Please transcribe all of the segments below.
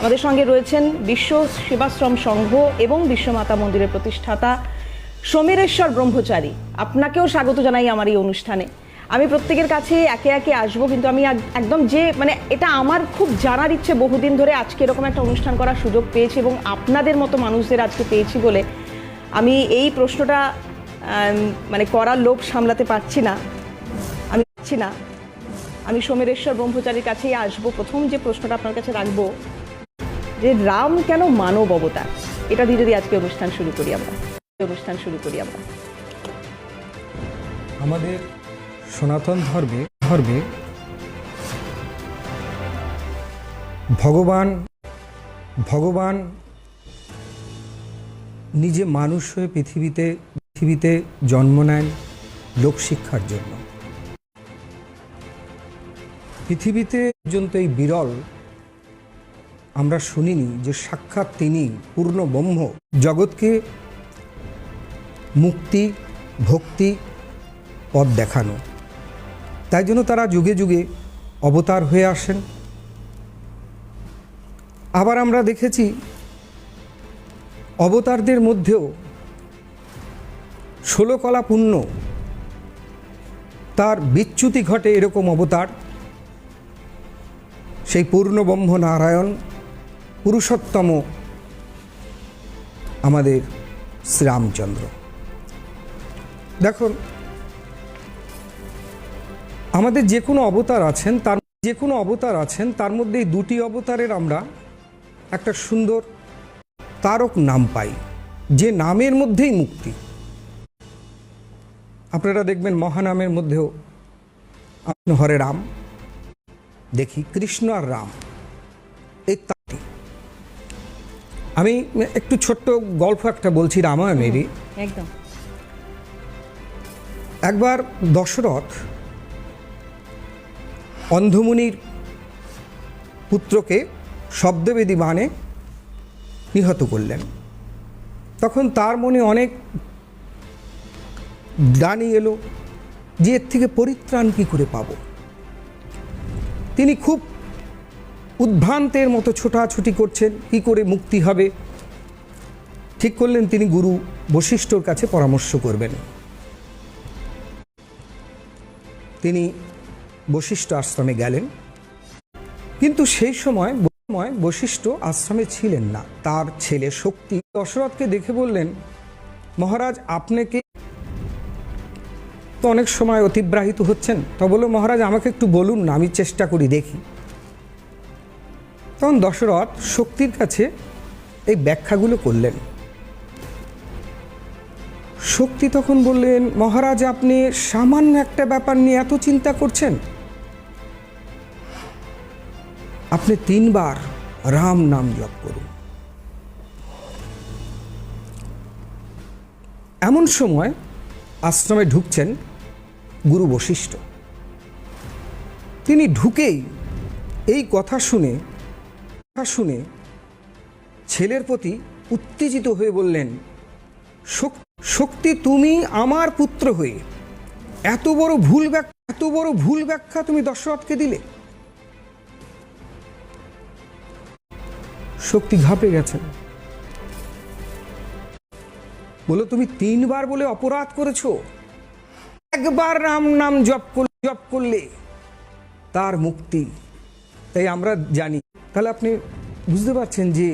আমাদের সঙ্গে রয়েছেন বিশ্ব সেবাশ্রম সংঘ এবং বিশ্বমাতা মন্দিরের প্রতিষ্ঠাতা সমীরেশ্বর ব্রহ্মচারী। আপনাকেও স্বাগত জানাই আমার এই অনুষ্ঠানে। আমি প্রত্যেকের কাছে একে একে আসব, কিন্তু আমি একদম যে মানে এটা আমার খুব জানার ইচ্ছে বহুদিন ধরে আজকে এরকম একটা অনুষ্ঠান করার সুযোগ পেয়েছি এবং আপনাদের মতো মানুষদের আজকে পেয়েছি বলে আমি এই প্রশ্নটা মানে করার লোভ সামলাতে পারছি না। আমি পারছি না। আমি সমীরেশ্বর ব্রহ্মচারীর কাছেই আসব। প্রথম যে প্রশ্নটা আপনার কাছে রাখব যে রাম কেন মানব অবতার? এটা দিয়ে যদি আজকে অনুষ্ঠান শুরু করি আমরা। অনুষ্ঠান শুরু করি আমরা। আমাদের সনাতন ধর্মে ধর্মে ভগবান ভগবান নিজে মানুষ হয়ে পৃথিবীতে পৃথিবীতে জন্ম নেন লোকশিক্ষার জন্য। পৃথিবীতে পর্যন্ত এই বিরল আমরা শুনিনি যে সাক্ষাৎ তিনি পূর্ণ ব্রহ্ম। জগৎকে মুক্তি, ভক্তি, পথ দেখানো। তাই জন্য তারা যুগে যুগে অবতার হয়ে আসেন। আবার আমরা দেখেছি অবতারদের মধ্যেও ষোলকলা পুণ্য তার বিচ্যুতি ঘটে এরকম অবতার, সেই পূর্ণব্রহ্ম নারায়ণ পুরুষোত্তম আমাদের শ্রীরামচন্দ্র। দেখুন, আমাদের যে কোনো অবতার আছেন, তার যে কোনো অবতার আছেন, তার মধ্যে এই দুটি অবতারের আমরা একটা সুন্দর তারক নাম পাই, যে নামের মধ্যেই মুক্তি। আপনারা দেখবেন মহানামের মধ্যেও হরে রাম, দেখি কৃষ্ণ আর রাম। এই আমি একটু ছোট্ট গল্প একটা বলছি রামায়ণেরই একদম। একবার দশরথ অন্ধমুনির পুত্রকে শব্দবেদী বানে নিহত করলেন। তখন তার মনে অনেক দানি এলো যে এর থেকে পরিত্রাণ কী করে পাব? তিনি খুব উদ্ভ্রান্তের মতো ছোটাছুটি করছেন, কি করে মুক্তি হবে? ঠিক করলেন তিনি গুরু বশিষ্ঠর কাছে পরামর্শ করবেন। তিনি বশিষ্ঠ আশ্রমে গেলেন। কিন্তু সেই সময় সময় বশিষ্ঠ আশ্রমে ছিলেন না। তার ছেলে শক্তি দশরথকে দেখে বললেন, মহারাজ আপনাকে তো অনেক সময় অতিবাহিত হচ্ছেন? তো বলল মহারাজ, আমাকে একটু বলুন না, আমি চেষ্টা করি দেখি। তখন দশরথ শক্তির কাছে এই ব্যাখ্যাগুলো করলেন। শক্তি তখন বললেন, মহারাজ, আপনি সামান্য একটা ব্যাপার নিয়ে এত চিন্তা করছেন? আপনি তিনবার রাম নাম জপ করুন। এমন সময় আশ্রমে ঢুকছেন গুরু বশিষ্ঠ। তিনি ঢুকেই এই কথা শুনে শুনে ছেলের প্রতি উত্তেজিত হয়ে বললেন শক্তি তুমি আমার পুত্র হয়ে এত বড় ভুল ব্যাখ্যা, এত বড় ভুল ব্যাখ্যা তুমি দশরথকে দিলে? শক্তি ঘাপে গেছেন। বলো তুমি তিনবার বলে অপরাধ করেছ। একবার রাম নাম জপ জপ করলে তার মুক্তি। তাই আমরা জানি তাহলে আপনি বুঝতে পারছেন যে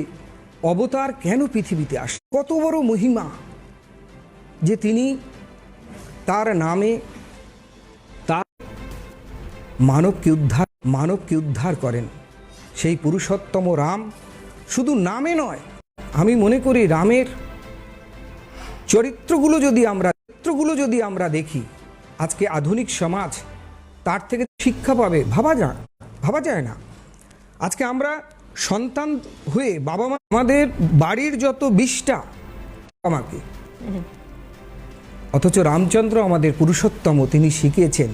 অবতার কেন পৃথিবীতে আসে? কত বড় মহিমা যে তিনি তার নামে তার মানবকে উদ্ধার মানবকে উদ্ধার করেন। সেই পুরুষোত্তম রাম শুধু নামে নয়, আমি মনে করি রামের চরিত্রগুলো যদি আমরা, চরিত্রগুলো যদি আমরা দেখি, আজকে আধুনিক সমাজ তার থেকে শিক্ষা পাবে। ভাবা যায় ভাবা যায় না। আজকে আমরা সন্তান হয়ে বাবা মা আমাদের বাড়ির যত বিষ্ঠা, আমাকে। অথচ রামচন্দ্র আমাদের পুরুষোত্তম, তিনি শিখিয়েছেন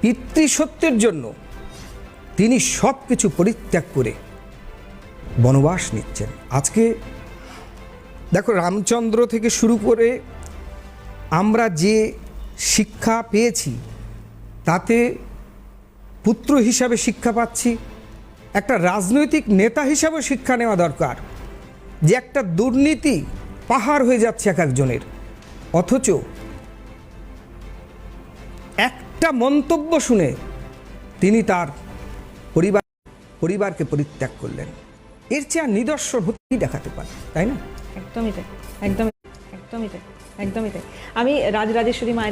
পিতৃসত্যের জন্য তিনি সব কিছু পরিত্যাগ করে বনবাস নিচ্ছেন। আজকে দেখো, রামচন্দ্র থেকে শুরু করে আমরা যে শিক্ষা পেয়েছি, তাতে পুত্র হিসাবে শিক্ষা পাচ্ছি, একটা রাজনৈতিক নেতা হিসাবে শিক্ষা নেওয়া দরকার। যে একটা দুর্নীতি পাহাড় হয়ে যাচ্ছে এক একজনের। অথচ একটা মন্তব্য শুনে তিনি তার পরিবার, পরিবারকে পরিত্যাগ করলেন। এর চেয়ে আর নিদর্শন হতেই দেখাতে পারে, তাই না? একদমই তাই, একদমই একদমই তাই একদমই তাই। আমি রাজরাজেশ্বরী মায়ের